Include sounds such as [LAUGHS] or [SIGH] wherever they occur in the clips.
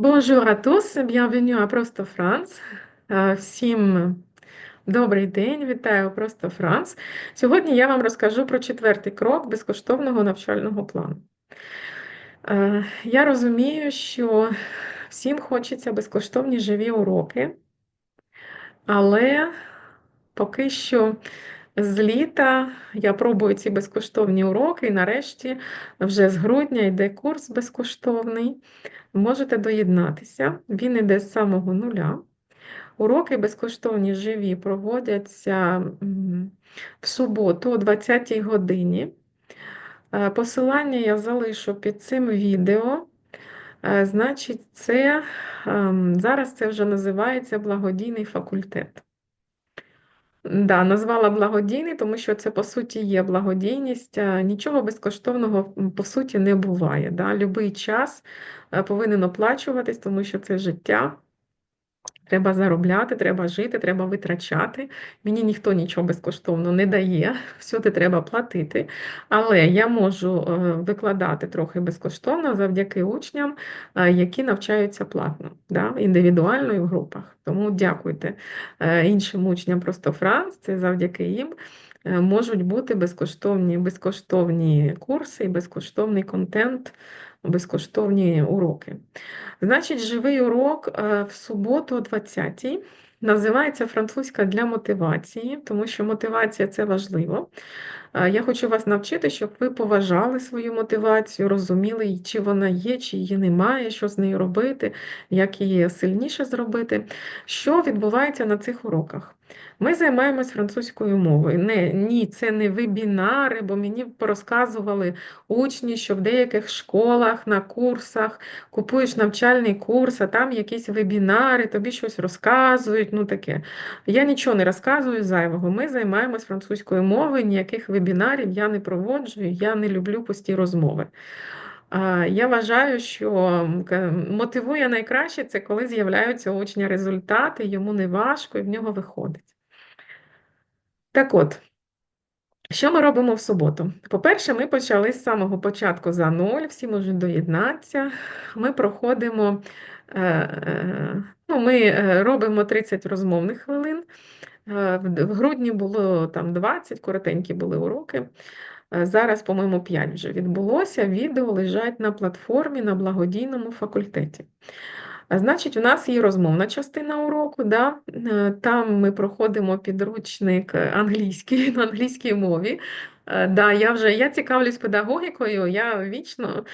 Bonjour à tous, bienvenue à Просто Франц. Всім добрий день, вітаю Просто Франц. Сьогодні я вам розкажу про четвертий крок безкоштовного навчального плану. Я розумію, що всім хочеться безкоштовні живі уроки, але поки що з літа я пробую ці безкоштовні уроки, і нарешті вже з грудня йде курс безкоштовний. Можете доєднатися, він іде з самого нуля. Уроки безкоштовні живі проводяться в суботу о 20-й годині. Е, Посилання я залишу під цим відео. Е, Значить, це ем, зараз це вже називається благодійний факультет. Да, назвала благодійний, тому що це по суті є благодійність. Е, Нічого безкоштовного по суті не буває. Да? Любий час е, повинен оплачуватись, тому що це життя. Треба заробляти, треба жити, треба витрачати. Мені ніхто нічого безкоштовно не дає, [LAUGHS] всюди треба платити. Але я можу е, викладати трохи безкоштовно завдяки учням, е, які навчаються платно, да, індивідуально і в групах. Тому дякуйте е, іншим учням просто Франц, це завдяки їм. Можуть бути безкоштовні, безкоштовні курси і безкоштовний контент, безкоштовні уроки. Значить, живий урок е, в суботу о 20-й. Називається французька для мотивації, тому що мотивація це важливо. Е, Я хочу вас навчити, щоб ви поважали свою мотивацію, розуміли, чи вона є, чи її немає, що з нею робити, як її сильніше зробити. Що відбувається на цих уроках? Ми займаємось французькою мовою. Не, ні, це не вебінари, бо мені порозказували учні, що в деяких школах на курсах купуєш навчальний курс, а там якісь вебінари, тобі щось розказують. Ну таке. Я нічого не розказую зайвого. Ми займаємось французькою мовою, ніяких вебінарів я не проводжу, я не люблю пусті розмови. Я вважаю, що мотивує найкраще це коли з'являються у учня результати, йому не важко і в нього виходить. Так от. Що ми робимо в суботу? По-перше, ми почали з самого початку за нуль, всі можуть доєднатися. Ми проходимо, е, е, ну, ми е, робимо 30 розмовних хвилин. В грудні було там 20, коротенькі були уроки. Е, Зараз, по-моєму, 5 вже відбулося. Відео лежать на платформі на благодійному факультеті. Значить, у нас є розмовна частина уроку, да? Е, Там ми проходимо підручник е, англійський [LAUGHS] на англійській мові. Е, Да, я вже я цікавлюсь педагогікою, я вічно,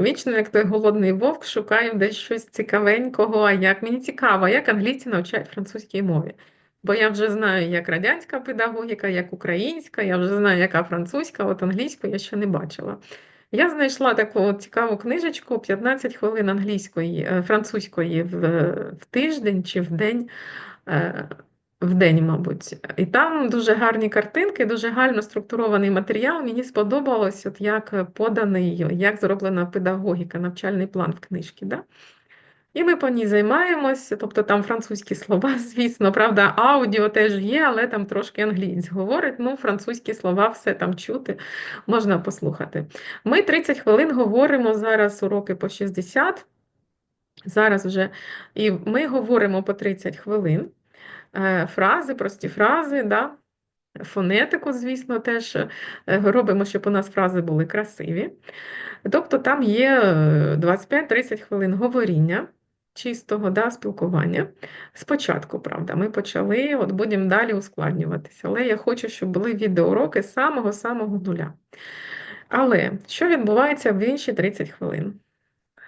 вічно, як той голодний вовк, шукаю десь щось цікавенького. А як мені цікаво, як англійці навчають французькій мові. Бо я вже знаю, як радянська педагогіка, як українська, я вже знаю, яка французька, от англійську я ще не бачила. Я знайшла таку цікаву книжечку 15 хвилин англійської, е, французької в, в тиждень чи в день, е, в день, мабуть. І там дуже гарні картинки, дуже гарно структурований матеріал. Мені сподобалось, от як поданий, як зроблена педагогіка, навчальний план в книжці. Да? І ми по ній займаємось, тобто там французькі слова, [LAUGHS] звісно, правда, аудіо теж є, але там трошки англійсь говорить, ну, французькі слова, все там чути, можна послухати. Ми 30 хвилин говоримо зараз уроки по 60, зараз вже, і ми говоримо по 30 хвилин. Е, Фрази, прості фрази, да? Фонетику, звісно, теж е, робимо, щоб у нас фрази були красиві. Тобто там є е, 25-30 хвилин говоріння, чистого да, спілкування. Спочатку, правда, ми почали, от будемо далі ускладнюватися. Але я хочу, щоб були відеоуроки з самого-самого нуля. Але що відбувається в інші 30 хвилин?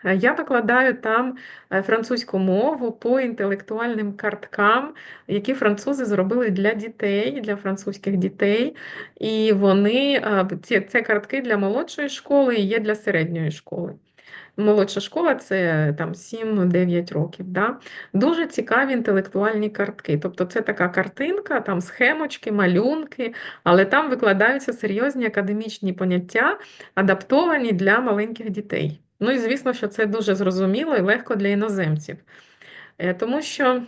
Е, Я викладаю там е, французьку мову по інтелектуальним карткам, які французи зробили для дітей, для французьких дітей. І вони, е, ці, це картки для молодшої школи і є для середньої школи. Молодша школа це там 7-9 років. Да? Дуже цікаві інтелектуальні картки. Тобто це така картинка, там схемочки, малюнки, але там викладаються серйозні академічні поняття, адаптовані для маленьких дітей. Ну і звісно, що це дуже зрозуміло і легко для іноземців. Е, Тому що,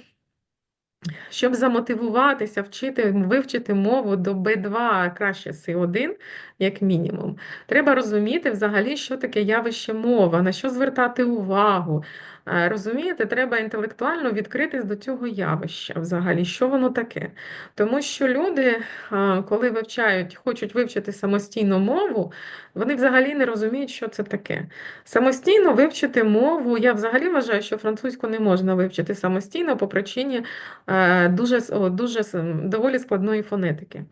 щоб замотивуватися, вчити, вивчити мову до B2, а краще С1, як мінімум. Треба розуміти взагалі, що таке явище мова, на що звертати увагу. Е, Розумієте, треба інтелектуально відкритись до цього явища, взагалі, що воно таке. Тому що люди, е, коли вивчають, хочуть вивчити самостійну мову, вони взагалі не розуміють, що це таке. Самостійно вивчити мову, я взагалі вважаю, що французьку не можна вивчити самостійно по причині е, дуже, дуже доволі складної фонетики.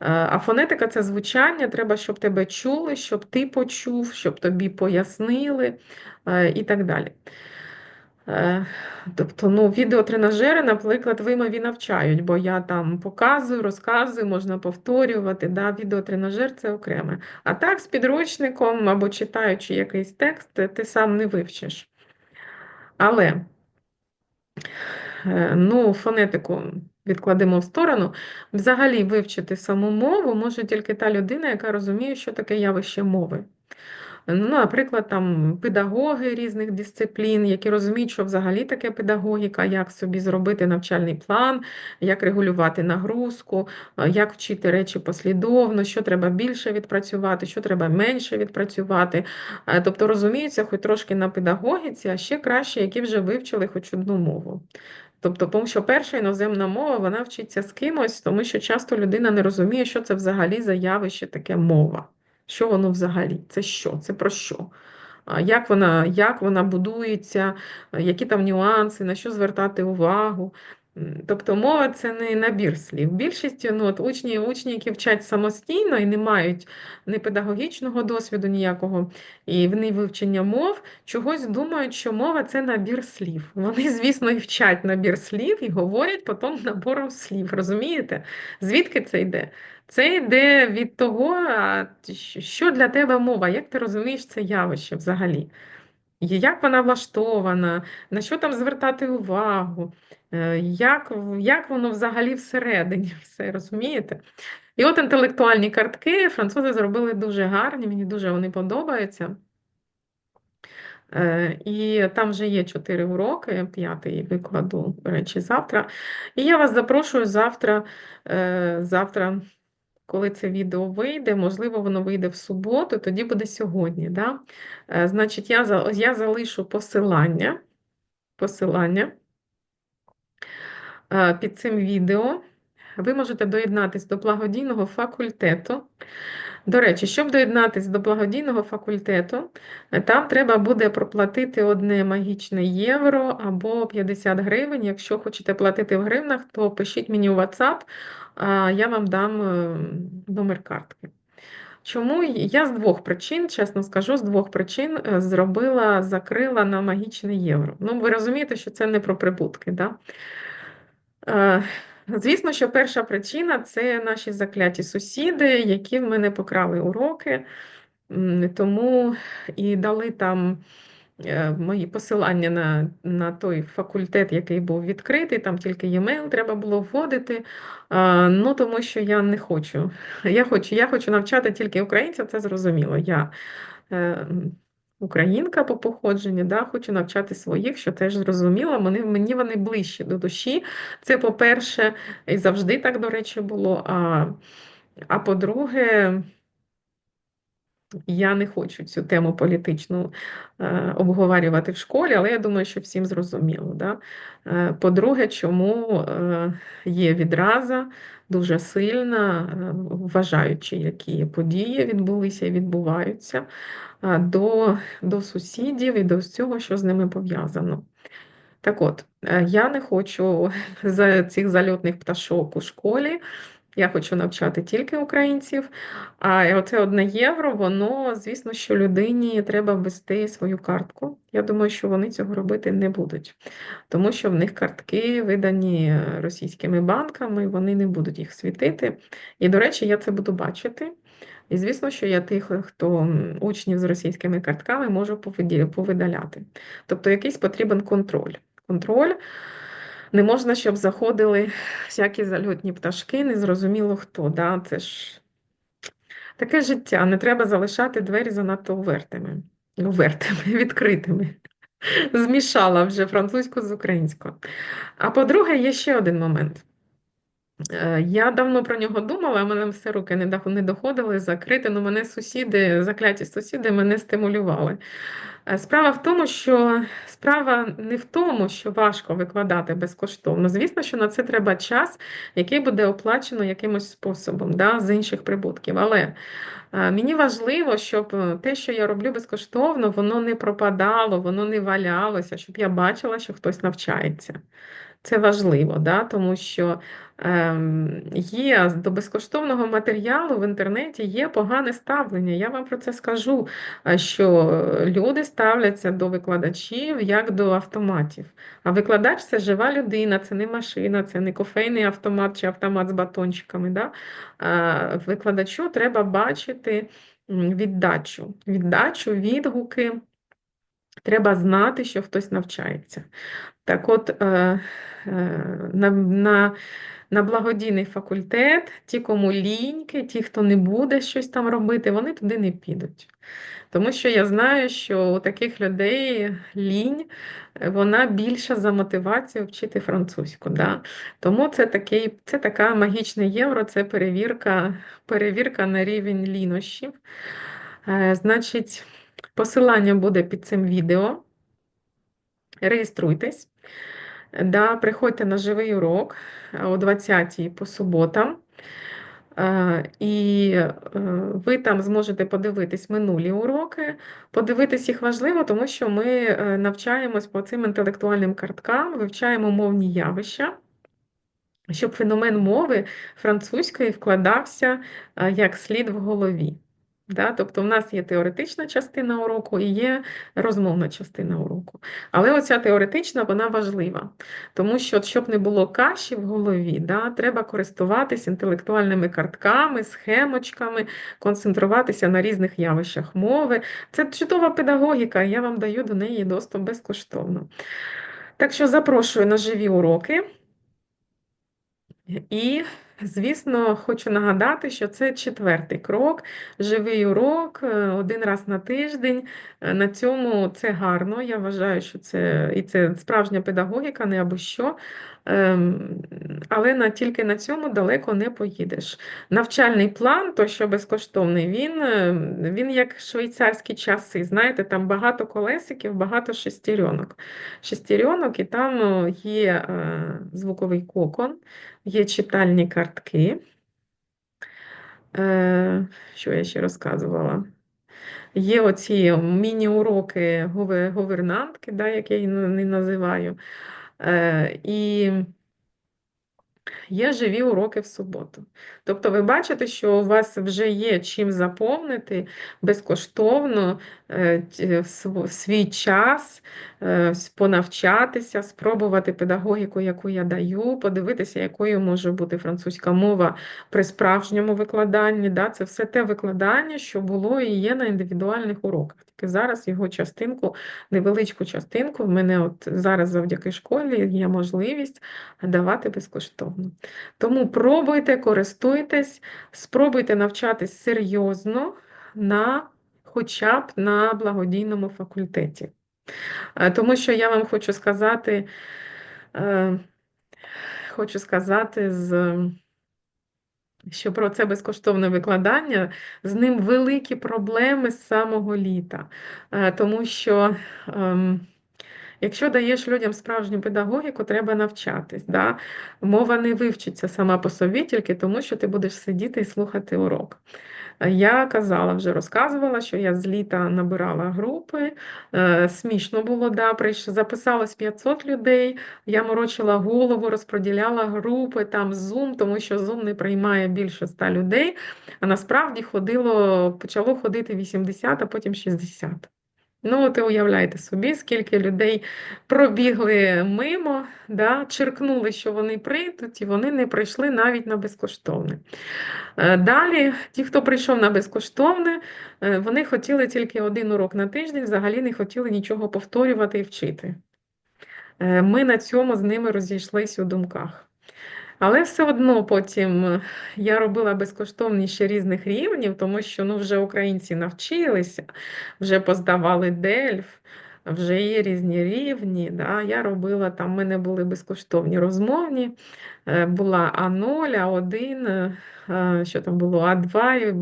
Е, А фонетика це звучання, треба, щоб тебе чули, щоб ти почув, щоб тобі пояснили е, і так далі. Е, Тобто, ну, відеотренажери, наприклад, вимові навчають, бо я там показую, розказую, можна повторювати. Да? Відеотренажер це окреме. А так, з підручником або читаючи якийсь текст, ти сам не вивчиш. Але ну, фонетику відкладемо в сторону. Взагалі вивчити саму мову може тільки та людина, яка розуміє, що таке явище мови. Ну, наприклад, там педагоги різних дисциплін, які розуміють, що взагалі таке педагогіка, як собі зробити навчальний план, як регулювати нагрузку, як вчити речі послідовно, що треба більше відпрацювати, що треба менше відпрацювати. Е, Тобто розуміються хоч трошки на педагогіці, а ще краще, які вже вивчили хоч одну мову. Тобто, тому що перша іноземна мова, вона вчиться з кимось, тому що часто людина не розуміє, що це взагалі за явище таке мова. Що воно взагалі? Це що? Це про що? Як вона, як вона будується, які там нюанси, на що звертати увагу. Тобто мова це не набір слів. Більшість ну, от учні, учні, які вчать самостійно і не мають ні педагогічного досвіду ніякого, і в вивчення мов, чогось думають, що мова це набір слів. Вони, звісно, і вчать набір слів і говорять потім набором слів. Розумієте? Звідки це йде? Це йде від того, що для тебе мова, як ти розумієш це явище взагалі? Як вона влаштована, на що там звертати увагу, як, як воно взагалі всередині [LAUGHS] все, розумієте? І от інтелектуальні картки французи зробили дуже гарні, мені дуже вони подобаються. Е, І там вже є чотири уроки, п'ятий викладу, до речі, завтра. І я вас запрошую завтра, е, завтра, коли це відео вийде, можливо, воно вийде в суботу, тоді буде сьогодні. Да? Е, Значить, я, я залишу посилання, посилання е, під цим відео. Ви можете доєднатися до благодійного факультету. До речі, щоб доєднатися до благодійного факультету, е, там треба буде проплатити одне магічне євро або 50 гривень. Якщо хочете платити в гривнах, то пишіть мені у WhatsApp, я вам дам е, номер картки. Чому я з двох причин, чесно скажу, з двох причин е, зробила, закрила на магічне євро. Ну, ви розумієте, що це не про прибутки, да? Звісно, що перша причина це наші закляті сусіди, які в мене покрали уроки, тому і дали там е, мої посилання на, на той факультет, який був відкритий, там тільки e-mail треба було вводити. Ну, тому що я не хочу. Я хочу, я хочу навчати тільки українців, це зрозуміло. Я е, українка по походженню, да, хочу навчати своїх, що теж зрозуміло. Вони, мені вони ближчі до душі. Це, по-перше, і завжди так, до речі, було. А, а по-друге, я не хочу цю тему політичну е, обговорювати в школі, але я думаю, що всім зрозуміло. Да? Е, по-друге, чому е, є відраза дуже сильна, е, вважаючи, які події відбулися і відбуваються е, до, до сусідів і до всього, що з ними пов'язано. Так от, е, я не хочу [LAUGHS] за цих зальотних пташок у школі. Я хочу навчати тільки українців. А оце одне євро, воно, звісно, що людині треба ввести свою картку. Я думаю, що вони цього робити не будуть, тому що в них картки видані російськими банками, вони не будуть їх світити. І, до речі, я це буду бачити. І звісно, що я тих, хто учнів з російськими картками можу повидаляти. Тобто якийсь потрібен контроль. Контроль. Не можна, щоб заходили всякі зальотні пташки, незрозуміло хто. Да? Це ж таке життя. Не треба залишати двері занадто увертими. Увертими, [LAUGHS] відкритими. Змішала вже французьку з українською. А по-друге, є ще один момент. Е, Я давно про нього думала, мене все руки не доходили закрити, але мене сусіди, закляті сусіди, мене стимулювали. Е, Справа в тому, що справа не в тому, що важко викладати безкоштовно. Звісно, що на це треба час, який буде оплачено якимось способом, да, з інших прибутків. Але е, мені важливо, щоб те, що я роблю безкоштовно, воно не пропадало, воно не валялося, щоб я бачила, що хтось навчається. Це важливо, да? тому що ем, є до безкоштовного матеріалу в інтернеті є погане ставлення. Я вам про це скажу, що люди ставляться до викладачів як до автоматів. А викладач це жива людина, це не машина, це не кофейний автомат чи автомат з батончиками. Да? Викладачу треба бачити віддачу, віддачу, відгуки. Треба знати, що хтось навчається. Так от, е, е, на, на, на благодійний факультет, ті, кому ліньки, ті, хто не буде щось там робити, вони туди не підуть. Тому що я знаю, що у таких людей лінь, вона більша за мотивацію вчити французьку. Да? Тому це такий, це така магічне євро, це перевірка, перевірка на рівень лінощів. Е, Значить, посилання буде під цим відео. Реєструйтесь. Да, приходьте на живий урок о 20-й по суботам. Е, І е, ви там зможете подивитись минулі уроки. Подивитись їх важливо, тому що ми е, навчаємось по цим інтелектуальним карткам, вивчаємо мовні явища, щоб феномен мови французької вкладався е, як слід в голові. Да? Тобто в нас є теоретична частина уроку і є розмовна частина уроку. Але оця теоретична вона важлива, тому що, щоб не було каші в голові, да, треба користуватися інтелектуальними картками, схемочками, концентруватися на різних явищах мови. Це чудова педагогіка, я вам даю до неї доступ безкоштовно. Так що запрошую на живі уроки. І, звісно, хочу нагадати, що це четвертий крок, живий урок е, один раз на тиждень. Е, На цьому це гарно. Я вважаю, що це і це справжня педагогіка, не або що. Ем, Але на, тільки на цьому далеко не поїдеш. Навчальний план, той, що безкоштовний, він, е, він як швейцарські часи. Знаєте, там багато колесиків, багато шестеренок. Шестеренок, і там є е, звуковий кокон. Є читальні картки. Е, Що я ще розказувала? Є оці міні-уроки говернантки, да, як я її не називаю. Е, І Є живі уроки в суботу. Тобто ви бачите, що у вас вже є чим заповнити безкоштовно свій час, е, понавчатися, спробувати педагогіку, яку я даю, подивитися, якою може бути французька мова при справжньому викладанні. Да? Це все те викладання, що було і є на індивідуальних уроках. Тільки зараз його частинку, невеличку частинку, в мене от зараз завдяки школі є можливість давати безкоштовно. Тому пробуйте, користуйтесь, спробуйте навчатись серйозно на хоча б на благодійному факультеті. Е, Тому що я вам хочу сказати, е, хочу сказати, що про це безкоштовне викладання, з ним великі проблеми з самого літа. Е, Тому що. ем, Якщо даєш людям справжню педагогіку, треба навчатись. Да? Мова не вивчиться сама по собі, тільки тому, що ти будеш сидіти і слухати урок. Я казала, вже розказувала, що я з літа набирала групи. Е, Смішно було, да, записалось 500 людей. Я морочила голову, розподіляла групи, там Zoom, тому що Zoom не приймає більше 100 людей. А насправді ходило, почало ходити 80, а потім 60. Ну, і уявляєте собі, скільки людей пробігли мимо, да, черкнули, що вони прийдуть, і вони не прийшли навіть на безкоштовне. Е, Далі, ті, хто прийшов на безкоштовне, е, вони хотіли тільки один урок на тиждень, взагалі не хотіли нічого повторювати і вчити. Е, Ми на цьому з ними розійшлися у думках. Але все одно потім е, я робила безкоштовні ще різних рівнів, тому що ну, вже українці навчилися, вже поздавали Дельф, вже є різні рівні. Да? Я робила там, в мене були безкоштовні розмовні, е, була А0, А1, е, що там було, А2,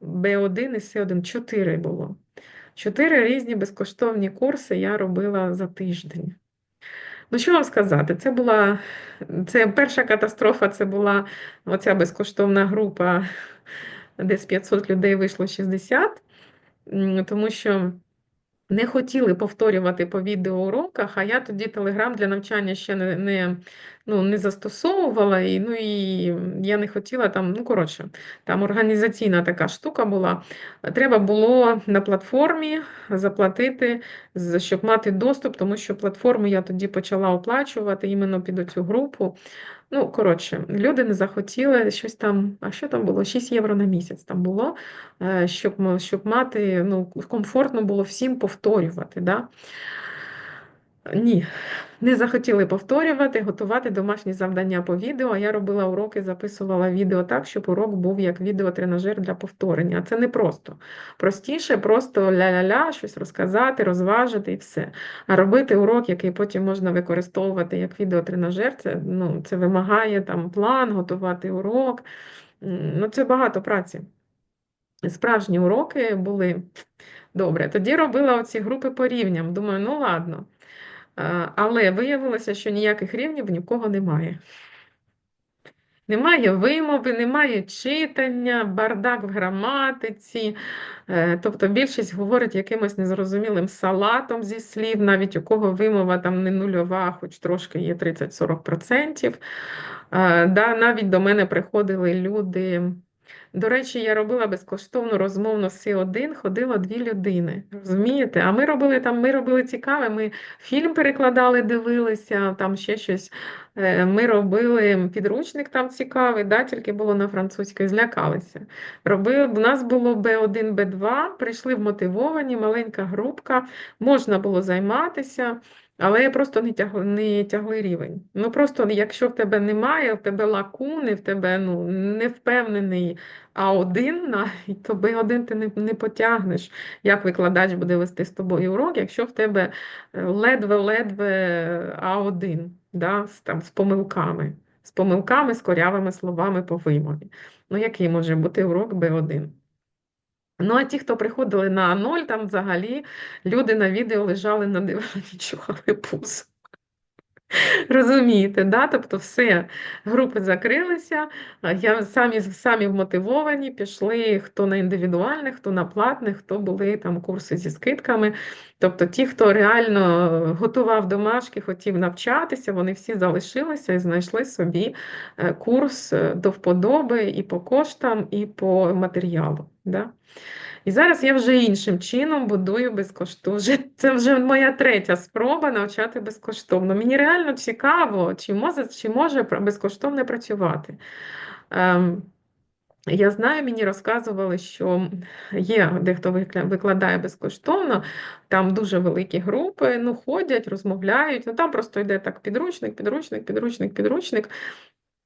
Б1 і С1, 4 було. Чотири різні безкоштовні курси я робила за тиждень. Ну, що вам сказати? Це була це перша катастрофа, це була оця безкоштовна група, де з 500 людей вийшло 60, тому що не хотіли повторювати по відеоуроках, а я тоді Телеграм для навчання ще не не, ну, не застосовувала, і ну, і я не хотіла там, ну, коротше, там організаційна така штука була. Треба було на платформі заплатити, щоб мати доступ, тому що платформу я тоді почала оплачувати іменно під цю групу. Ну, коротше, люди не захотіли щось там, а що там було? 6 євро на місяць там було, е, щоб щоб мати, ну, комфортно було всім повторювати. Да? Ні, не захотіли повторювати, готувати домашні завдання по відео. Я робила уроки, записувала відео так, щоб урок був як відеотренажер для повторення. Це не просто. Простіше, просто ля-ля-ля, щось розказати, розважити і все. А робити урок, який потім можна використовувати як відеотренажер, це ну, це вимагає там план, готувати урок. Ну, Це багато праці. Справжні уроки були добре. Тоді робила оці групи по рівням. Думаю, ну ладно. Але виявилося, що ніяких рівнів ні в кого немає. Немає вимови, немає читання, бардак в граматиці. Е, тобто більшість говорить якимось незрозумілим салатом зі слів, навіть у кого вимова там не нульова, хоч трошки є 30-40%. Е, да, Навіть до мене приходили люди. До речі, я робила безкоштовну розмовну С1, ходило дві людини. Розумієте? А ми робили там, ми робили цікаве, ми фільм перекладали, дивилися, там ще щось. Е, ми робили підручник там цікавий, да, тільки було на французькій, злякалися. Робили, У нас було Б1, Б2, прийшли вмотивовані, маленька групка, можна було займатися. Але просто не тягли, не тягли рівень. Ну просто якщо в тебе немає, в тебе лакуни, в тебе ну, не впевнений А1, навіть, то Б1 ти не не потягнеш, як викладач буде вести з тобою урок, якщо в тебе е, ледве-ледве А1, да, з, там, з помилками, з помилками, з корявими словами по вимові. Ну, який може бути урок Б1? Ну, а ті, хто приходили на А0, там взагалі люди на відео лежали на дивані, чухали пузо. Розумієте, да? Тобто все, групи закрилися, я самі самі вмотивовані, пішли хто на індивідуальних, хто на платних, хто були там курси зі скидками. Тобто ті, хто реально готував домашки, хотів навчатися, вони всі залишилися і знайшли собі е, курс е, до вподоби і по коштам, і по матеріалу. Да? І зараз я вже іншим чином будую безкоштовно. Це вже моя третя спроба навчати безкоштовно. Мені реально цікаво, чи може чи може безкоштовно працювати. Ем, я знаю, мені розказували, що є дехто викладає безкоштовно, там дуже великі групи, ну, ходять, розмовляють. Ну там просто йде так підручник, підручник, підручник, підручник.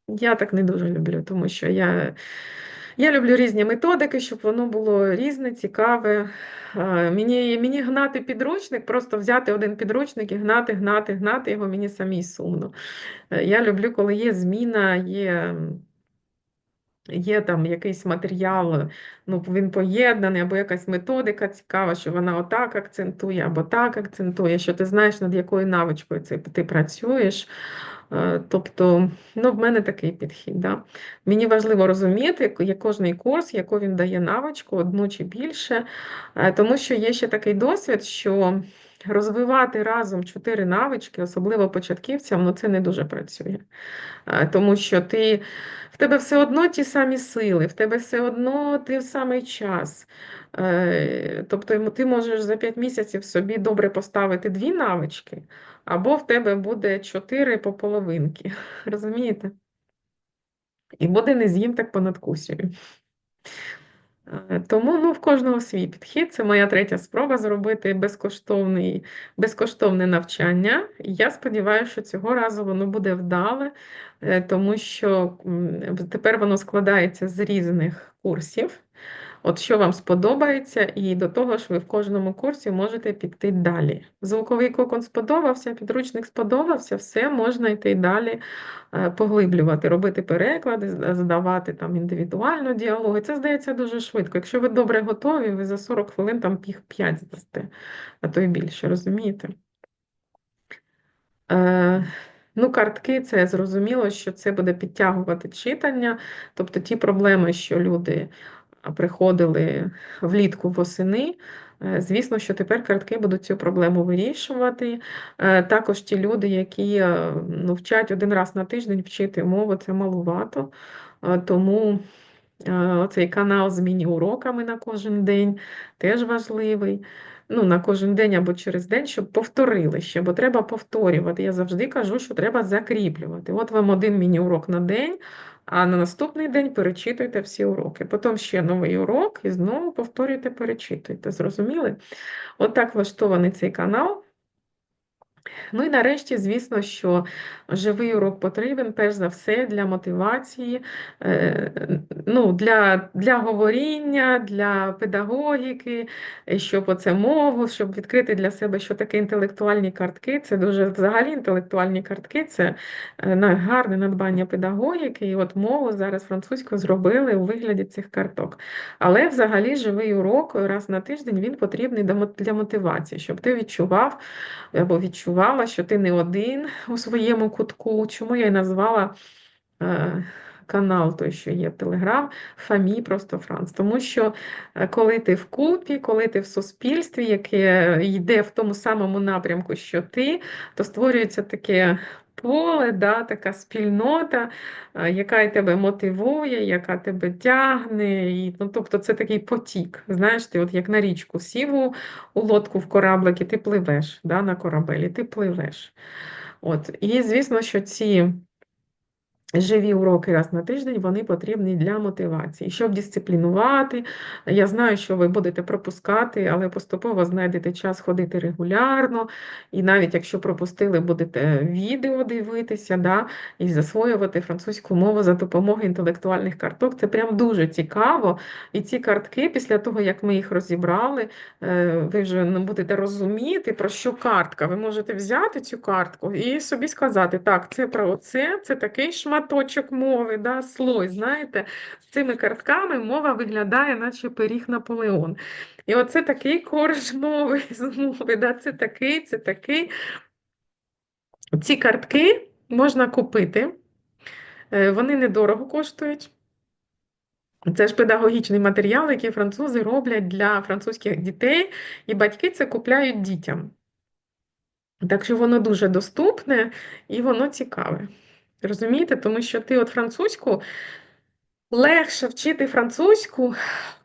Я так не дуже люблю, тому що я. Я люблю різні методики, щоб воно було різне, цікаве. Мені мені гнати підручник, просто взяти один підручник і гнати, гнати, гнати його мені самій сумно. Е, я люблю, коли є зміна, є є там якийсь матеріал, ну, він поєднаний, або якась методика цікава, що вона отак акцентує, або так акцентує, що ти знаєш, над якою навичкою ти працюєш. Е, тобто, ну, в мене такий підхід. Да? Мені важливо розуміти, як кожний курс, яку він дає навичку, одну чи більше, е, тому що є ще такий досвід, що розвивати разом чотири навички, особливо початківцям, ну це не дуже працює. Е, тому що ти, в тебе все одно ті самі сили, в тебе все одно ти в самий час. Тобто ти можеш за 5 місяців собі добре поставити дві навички, або в тебе буде 4 по половинки. [LAUGHS] Розумієте? І буде не з'їм, так понадкусюю. Е, тому ну, в кожного свій підхід. Це моя третя спроба зробити безкоштовний, безкоштовне навчання. Я сподіваюся, що цього разу воно буде вдале, е, тому що тепер воно складається з різних курсів. От що вам сподобається, і до того ж ви в кожному курсі можете піти далі. Звуковий кокон сподобався, підручник сподобався, все можна йти далі е, поглиблювати, робити переклади, з- здавати там індивідуально діалоги. Це здається дуже швидко. Якщо ви добре готові, ви за 40 хвилин там їх 5 здасте, а то й більше, розумієте? Е, Ну, картки, це зрозуміло, що це буде підтягувати читання, тобто ті проблеми, що люди приходили влітку восени. е, Звісно, що тепер картки будуть цю проблему вирішувати. Е, Також ті люди, які ну, один раз на тиждень вчити мову, це малувато. Тому цей канал з міні-уроками на кожен день теж важливий. Ну, на кожен день або через день, щоб повторили ще, бо треба повторювати. Я завжди кажу, що треба закріплювати. От вам один міні-урок на день, а на наступний день перечитуйте всі уроки. Потім ще новий урок і знову повторюйте, перечитуйте. Зрозуміли? От влаштований цей канал. Ну і нарешті, звісно, що живий урок потрібен, перш за все, для мотивації, е, ну, для, для говоріння, для педагогіки, е, щоб оце мову, щоб відкрити для себе, що таке інтелектуальні картки. Це дуже взагалі інтелектуальні картки, це е, гарне надбання педагогіки. І от мову зараз французьку зробили у вигляді цих карток. Але взагалі живий урок раз на тиждень він потрібний для мотивації, щоб ти відчував або відчувала, що ти не один у своєму кутку. Чому я й назвала е, канал, той, що є Телеграм, Фамі просто Франц. Тому що е, коли ти в купі, коли ти в суспільстві, яке йде в тому самому напрямку, що ти, то створюється таке. Поле, да, така спільнота, е, яка тебе мотивує, яка тебе тягне. І, ну, тобто це такий потік. Знаєш, ти от як на річку сів у, у лодку в кораблик, і ти пливеш да, на корабелі, ти пливеш. От. І звісно, що ці Живі уроки раз на тиждень вони потрібні для мотивації, щоб дисциплінувати. Я знаю, що ви будете пропускати, але поступово знайдете час ходити регулярно. І навіть якщо пропустили, будете відео дивитися, да, і засвоювати французьку мову за допомогою інтелектуальних карток. Це прям дуже цікаво. І ці картки, після того, як ми їх розібрали, е, ви вже не будете розуміти, про що картка. Ви можете взяти цю картку і собі сказати, так, це про це, це такий шматочок мови, да, слой. Знаєте, з цими картками мова виглядає, наче пиріг Наполеон. І оце такий корж мови [LAUGHS] з мови, да, це такий, це такий. Ці картки можна купити, е, вони недорого коштують. Це ж педагогічний матеріал, який французи роблять для французьких дітей, і батьки це купляють дітям. Так що воно дуже доступне і воно цікаве. Розумієте? Тому що ти от французьку легше вчити французьку,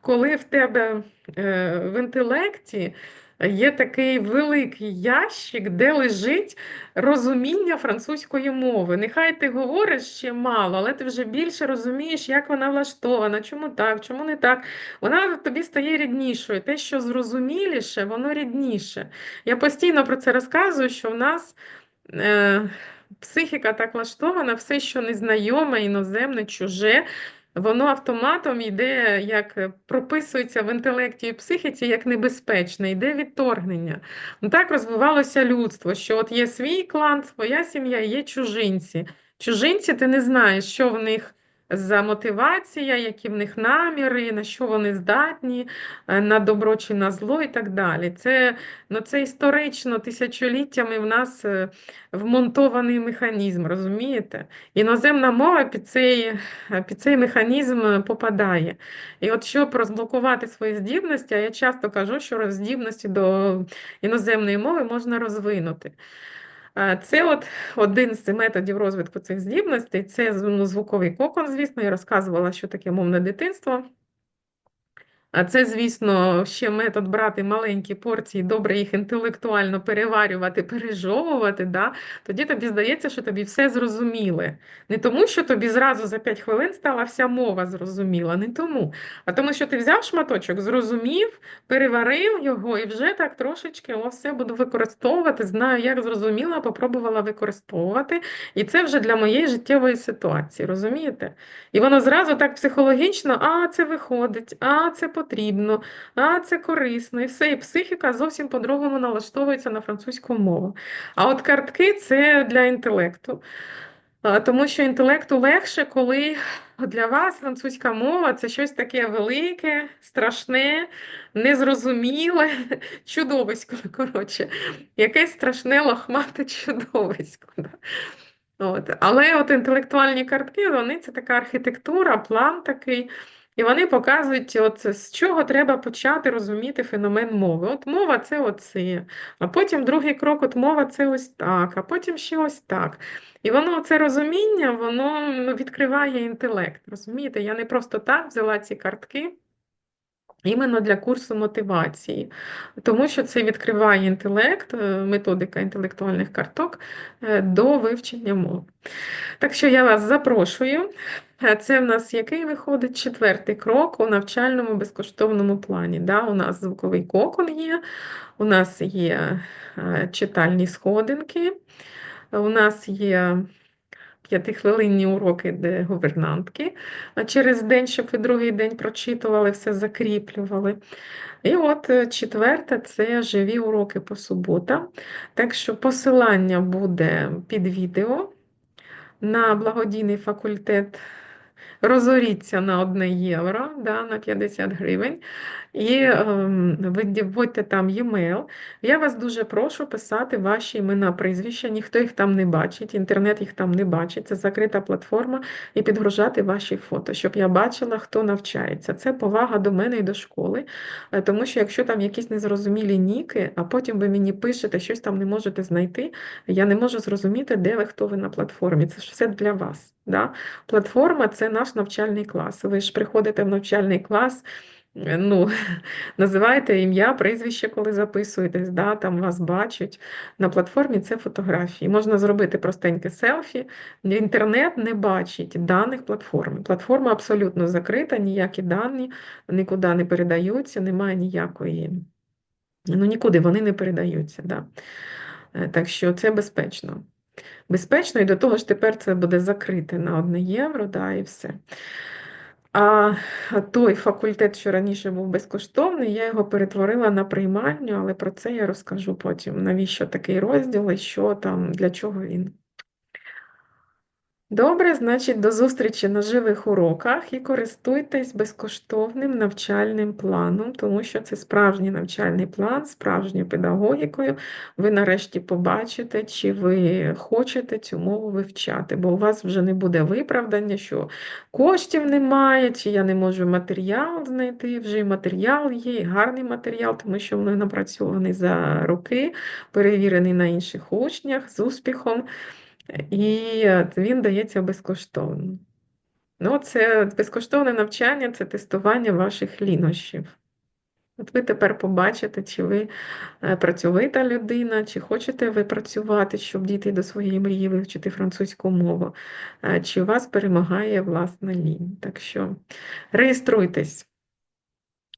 коли в тебе е, в інтелекті є такий великий ящик, де лежить розуміння французької мови. Нехай ти говориш ще мало, але ти вже більше розумієш, як вона влаштована, чому так, чому не так. Вона тобі стає ріднішою. Те, що зрозуміліше, воно рідніше. Я постійно про це розказую, що в нас. Е, Психіка так влаштована, все, що незнайоме, іноземне, чуже, воно автоматом йде, як е, прописується в інтелекті і психіці, як небезпечне, йде відторгнення. Ну, Так розвивалося людство, що от є свій клан, своя сім'я, є чужинці. Чужинці, ти не знаєш, що в них за мотивація, які в них наміри, на що вони здатні, е, на добро чи на зло і так далі. Це, ну, це історично тисячоліттями в нас е, вмонтований механізм, розумієте? Іноземна мова під цей, під цей механізм попадає. І от щоб розблокувати свої здібності, а я часто кажу, що здібності до іноземної мови можна розвинути. Це от один з методів розвитку цих здібностей. Це ну, звуковий кокон, звісно, я розказувала, що таке мовне дитинство. А це, звісно, ще метод брати маленькі порції, добре їх інтелектуально переварювати, пережовувати. Да? Тоді тобі здається, що тобі все зрозуміле. Не тому, що тобі зразу за 5 хвилин стала вся мова зрозуміла, не тому. А тому, що ти взяв шматочок, зрозумів, переварив його і вже так трошечки все буду використовувати. Знаю, як зрозуміла, попробувала використовувати. І це вже для моєї життєвої ситуації, розумієте? І воно зразу так психологічно, а це виходить, а це потрібно потрібно, а це корисно, і все, і психіка зовсім по-другому налаштовується на французьку мову. А от картки це для інтелекту. Тому що інтелекту легше, коли для вас французька мова це щось таке велике, страшне, незрозуміле, [LAUGHS] чудовисько, [LAUGHS] коротше, якесь страшне лохмате [LAUGHS] чудовисько. От. Але от інтелектуальні картки, вони це така архітектура, план такий. І вони показують, от, з чого треба почати розуміти феномен мови. От мова це оце, а потім другий крок, от мова це ось так, а потім ще ось так. І воно це розуміння, воно ну, відкриває інтелект. Розумієте, я не просто так взяла ці картки. Іменно для курсу мотивації, тому що це відкриває інтелект, е, методика інтелектуальних карток е, до вивчення мов. Так що я вас запрошую. Е, це в нас який виходить четвертий крок у навчальному безкоштовному плані. Да? У нас звуковий кокон є, у нас є читальні сходинки, у нас є п'ятихвилинні уроки, де гувернантки через день, щоб ви другий день прочитували, все закріплювали. І от е, четверте це живі уроки по суботам. Так що посилання буде під відео на благодійний факультет. Розоріться на 1 євро да, на 50 гривень і ем, вводьте там e-mail. Я вас дуже прошу писати ваші імена, прізвища, ніхто їх там не бачить, інтернет їх там не бачить, це закрита платформа, і підгружати ваші фото, щоб я бачила, хто навчається. Це повага до мене і до школи, е, тому що якщо там якісь незрозумілі ніки, а потім ви мені пишете, щось там не можете знайти, я не можу зрозуміти, де ви, хто ви на платформі. Це ж все для вас. Да? Платформа це наш навчальний клас. Ви ж приходите в навчальний клас. Е, ну, [LAUGHS] називаєте ім'я, прізвище, коли записуєтесь, да, там вас бачать. На платформі це фотографії. Можна зробити простеньке селфі. Інтернет не бачить даних платформи. Платформа абсолютно закрита, ніякі дані нікуди не передаються, немає ніякої. Ну, нікуди вони не передаються. Да. Е, так що це безпечно. Безпечно, і до того ж тепер це буде закрите на 1 євро, да, і все. А той факультет, що раніше був безкоштовний, я його перетворила на приймальню, але про це я розкажу потім. Навіщо такий розділ і що там, для чого він. Добре, значить, до зустрічі на живих уроках і користуйтесь безкоштовним навчальним планом, тому що це справжній навчальний план, справжньою педагогікою. Ви нарешті побачите, чи ви хочете цю мову вивчати, бо у вас вже не буде виправдання, що коштів немає, чи я не можу матеріал знайти. Вже і матеріал є, і гарний матеріал, тому що він напрацьований за роки, перевірений на інших учнях з успіхом. І він дається безкоштовно. Ну, це безкоштовне навчання це тестування ваших лінощів. От ви тепер побачите, чи ви е, працьовита людина, чи хочете ви працювати, щоб дійти до своєї мрії вивчити французьку мову, е, чи вас перемагає власна лінь. Так що реєструйтесь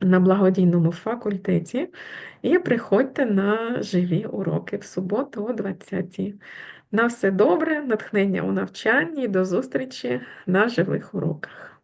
на благодійному факультеті і приходьте на живі уроки в суботу о 20 На все добре, натхнення у навчанні, до зустрічі на живих уроках.